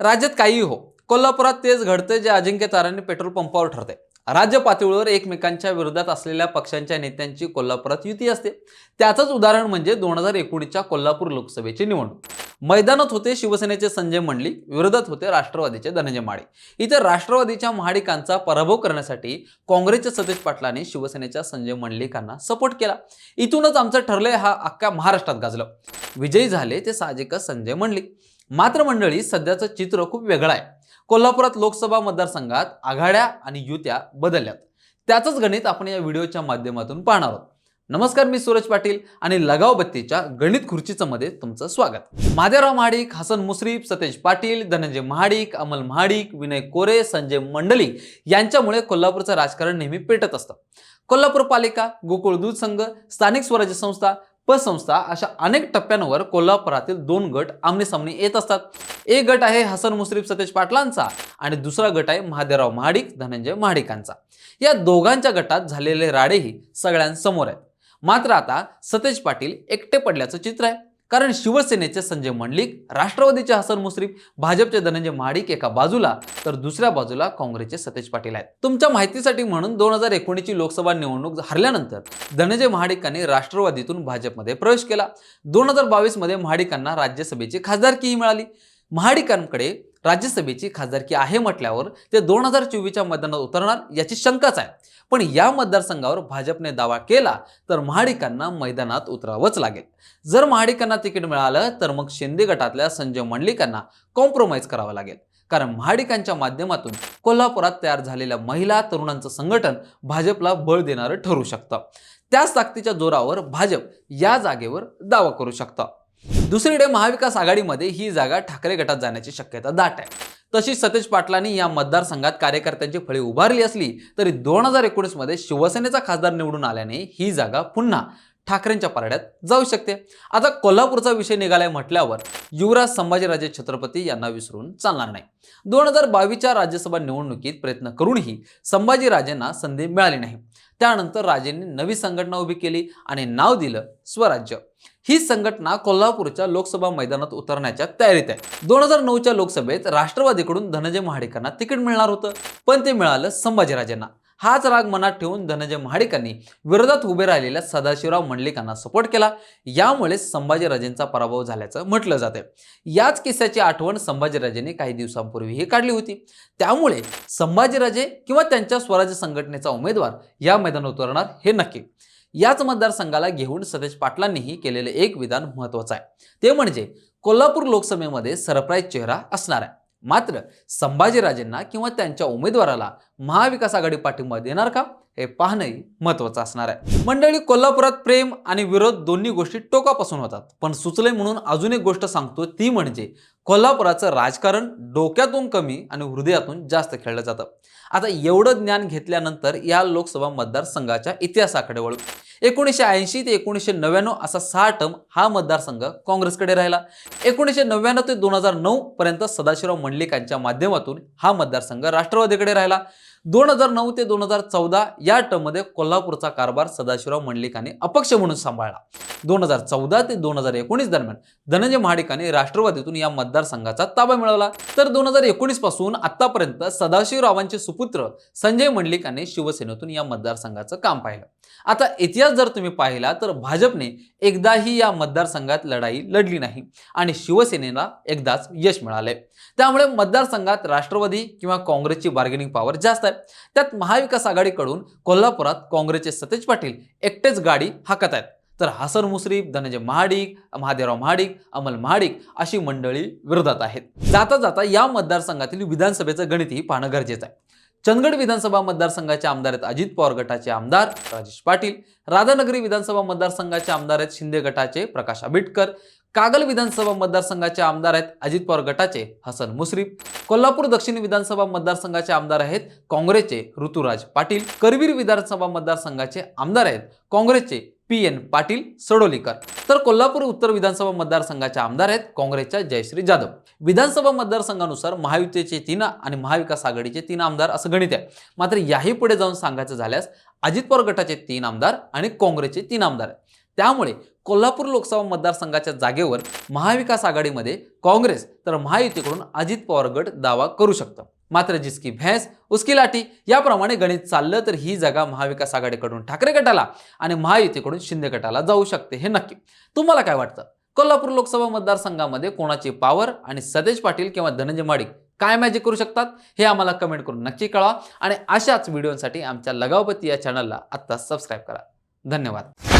राज्यात काही हो कोल्हापुरात तेच घडते जे अजिंक्य तारांनी पेट्रोल पंपावर ठरते राज्य पातळीवर एकमेकांच्या विरोधात असलेल्या पक्षांच्या नेत्यांची कोल्हापुरात युती असते. त्याचंच उदाहरण म्हणजे दोन हजार एकोणीसच्या कोल्हापूर लोकसभेची निवडणूक. मैदानात होते शिवसेनेचे संजय मंडली विरोधात होते राष्ट्रवादीचे धनंजय माडे इथे राष्ट्रवादीच्या महाडिकांचा पराभव करण्यासाठी काँग्रेसच्या सतीश पाटलांनी शिवसेनेच्या संजय मंडलिकांना सपोर्ट केला. इथूनच आमचं ठरलंय हा अख्ख्या महाराष्ट्रात गाजलं. विजयी झाले ते साहजिकच संजय मंडलिक. मात्र मंडळी सध्याचं चित्र खूप वेगळं आहे. कोल्हापुरात लोकसभा मतदारसंघात आघाड्या आणि युत्या बदलल्यात. त्याचंच गणित आपण या व्हिडिओच्या माध्यमातून पाहणार आहोत. नमस्कार मी सूरज पाटील आणि लगाव बत्तीच्या गणित खुर्चीचं मध्ये तुमचं स्वागत. महादेवराव महाडिक हसन मुश्रीफ सतेज पाटील धनंजय महाडिक अमल महाडिक विनय कोरे संजय मंडलिक यांच्यामुळे कोल्हापूरचं राजकारण नेहमी पेटत असतं. कोल्हापूर पालिका गोकुळ दूध संघ स्थानिक स्वराज्य संस्था पतसंस्था अशा अनेक टप्प्यांवर कोल्हापुरातील दोन गट आमनेसामने येत असतात. एक गट आहे हसन मुश्रीफ सतेज पाटलांचा आणि दुसरा गट आहे महादेवराव महाडिक धनंजय महाडिकांचा. या दोघांच्या गटात झालेले राडेही सगळ्यांसमोर आहेत. मात्र आता सतेज पाटील एकटे पडल्याचं चित्र आहे. कारण शिवसेनेचे संजय मंडलिक राष्ट्रवादीचे हसन मुश्रीफ भाजपचे धनंजय महाडिक एका बाजूला तर दुसऱ्या बाजूला काँग्रेसचे सतेज पाटील आहेत. तुमच्या माहितीसाठी म्हणून दोन हजार एकोणीसची लोकसभा निवडणूक हरल्यानंतर धनंजय महाडिकांनी राष्ट्रवादीतून भाजपमध्ये प्रवेश केला. दोन हजार बावीसमध्ये महाडिकांना राज्यसभेची खासदारकीही मिळाली. महाडिकांकडे राज्यसभेची खासदारकी आहे म्हटल्यावर ते दोन हजार चोवीसच्या मतदानात उतरणार याची शंकाच आहे. पण या मतदारसंघावर भाजपने दावा केला तर महाडिकांना मैदानात उतरावंच लागेल. जर महाडिकांना तिकीट मिळालं तर मग शिंदे गटातल्या संजय मंडलिकांना कॉम्प्रोमाइज करावं लागेल. कारण महाडिकांच्या माध्यमातून कोल्हापुरात तयार झालेल्या महिला तरुणांचं संघटन भाजपला बळ देणारं ठरू शकतं. त्याच ताकदीच्या जोरावर भाजप या जागेवर दावा करू शकतं. दुसरीकडे महाविकास आघाडीमध्ये ही जागा ठाकरे गटात जाण्याची शक्यता दाट आहे. तशीच सतेज पाटलांनी या मतदारसंघात कार्यकर्त्यांची फळी उभारली असली तरी दोन हजार एकोणीसमध्ये शिवसेनेचा खासदार निवडून आल्याने ही जागा पुन्हा ठाकरेंच्या पारड्यात जाऊ शकते. आता कोल्हापूरचा विषय निघालाय म्हटल्यावर युवराज संभाजीराजे छत्रपती यांना विसरून चालणार नाही. दोन हजार बावीसच्या राज्यसभा निवडणुकीत प्रयत्न करूनही संभाजीराजेंना संधी मिळाली नाही. त्यानंतर राजेंनी नवी संघटना उभी केली आणि नाव दिलं स्वराज्य. ही संघटना कोल्हापूरच्या लोकसभा मैदानात उतरण्याच्या तयारीत आहे. दोन हजार नऊच्या लोकसभेत राष्ट्रवादीकडून धनंजय महाडिकांना तिकीट मिळणार होतं. पण ते मिळालं संभाजीराजेंना. हाच राग मनात ठेवून धनंजय महाडिकांनी विरोधात उभे राहिलेल्या सदाशिवराव मंडलिकांना सपोर्ट केला. यामुळे संभाजीराजेंचा पराभव झाल्याचं म्हटलं जाते याच किस्स्याची आठवण संभाजीराजेंनी काही दिवसांपूर्वीही काढली होती. त्यामुळे संभाजीराजे किंवा त्यांच्या स्वराज्य संघटनेचा उमेदवार या मैदानात उतरणार हे नक्की. याच मतदारसंघाला घेऊन सतेज पाटलांनीही केलेले एक विधान महत्वाचं आहे. ते म्हणजे कोल्हापूर लोकसभेमध्ये सरप्राईज चेहरा असणार आहे. मात्र संभाजीराजेंना किंवा त्यांच्या उमेदवाराला महाविकास आघाडी पाठिंबा देणार का? हे पाहणंही महत्वाचं असणार आहे. मंडळी कोल्हापुरात प्रेम आणि विरोध दोन्ही गोष्टी टोकापासून होतात. पण सुचले म्हणून अजून एक गोष्ट सांगतो ती म्हणजे कोल्हापुराचं राजकारण डोक्यातून कमी आणि हृदयातून जास्त खेळलं जातं. आता एवढं ज्ञान घेतल्यानंतर या लोकसभा मतदारसंघाच्या इतिहासाकडे वळू. एकोणीसशे ऐंशी ते एकोणीसशे नव्याण्णव असा सहा टर्म हा मतदारसंघ काँग्रेसकडे राहिला. एकोणीसशे नव्याण्णव ते दोन हजार नऊ पर्यंत सदाशिवराव मंडलिकांच्या माध्यमातून हा मतदारसंघ राष्ट्रवादीकडे राहिला. दोन हजार नऊ ते दोन हजार चौदा या टर्ममध्ये कोल्हापूरचा कारभार सदाशिवराव मंडलिकांनी अपक्ष म्हणून सांभाळला. दोन हजार चौदा ते दोन हजार एकोणीस दरम्यान धनंजय महाडिकांनी राष्ट्रवादीतून या मतदारसंघाचा ताबा मिळवला. तर दोन हजार एकोणीसपासून आतापर्यंत सदाशिवरावांचे सुपुत्र संजय मंडलिकांनी शिवसेनेतून या मतदारसंघाचं काम पाहिलं. आता इतिहास जर तुम्ही पाहिला तर भाजपने एकदाही या मतदारसंघात लढाई लढली नाही आणि शिवसेनेला एकदाच यश मिळाले त्यामुळे मतदारसंघात राष्ट्रवादी किंवा काँग्रेसची बार्गेनिंग पॉवर जास्त आहे. त्यात महाविकास आघाडीकडून कोल्हापुरात काँग्रेसचे सतेज पाटील एकटेच गाडी हाकत आहेत. तर हसन मुश्रीफ धनंजय महाडिक महादेवराव महाडिक अमल महाडिक अशी मंडळी विरोधात आहेत. जाता जाता या मतदारसंघातील विधानसभेचं गणितही पाहणं गरजेचं आहे. चंदगड विधानसभा मतदारसंघाचे आमदार आहेत अजित पवार गटाचे आमदार राजेश पाटील. राधानगरी विधानसभा मतदारसंघाचे आमदार आहेत शिंदे गटाचे प्रकाश आंबेडकर. कागल विधानसभा मतदारसंघाचे आमदार आहेत अजित पवार गटाचे हसन मुश्रीफ. कोल्हापूर दक्षिण विधानसभा मतदारसंघाचे आमदार आहेत काँग्रेसचे ऋतुराज पाटील. करवीर विधानसभा मतदारसंघाचे आमदार आहेत काँग्रेसचे पी एन पाटील सडोलीकर. तर कोल्हापूर उत्तर विधानसभा मतदारसंघाचे आमदार आहेत काँग्रेसच्या जयश्री जाधव. विधानसभा मतदारसंघानुसार महायुतीचे तीन आणि महाविकास आघाडीचे तीन आमदार असं गणित आहे. मात्र याही पुढे जाऊन सांगायचं झाल्यास अजित पवार गटाचे तीन आमदार आणि काँग्रेसचे तीन आमदार आहेत. त्यामुळे कोल्हापूर लोकसभा मतदारसंघाच्या जागेवर महाविकास आघाडीमध्ये काँग्रेस तर महायुतीकडून अजित पवार गट दावा करू शकतं. मात्र जिसकी भैंस उसकी लाठी याप्रमाणे गणित चाललं तर ही जागा महाविकास आघाडीकडून ठाकरे गटाला आणि महायुतीकडून शिंदे गटाला जाऊ शकते हे नक्की. तुम्हाला काय वाटतं? कोल्हापूर लोकसभा मतदारसंघामध्ये कोणाची पावर आणि सतेज पाटील किंवा धनंजय माडिक काय मॅजिक करू शकतात हे आम्हाला कमेंट करून नक्की कळवा. आणि अशाच व्हिडिओसाठी आमच्या लगावपती या चॅनलला आत्ता सबस्क्राईब करा. धन्यवाद.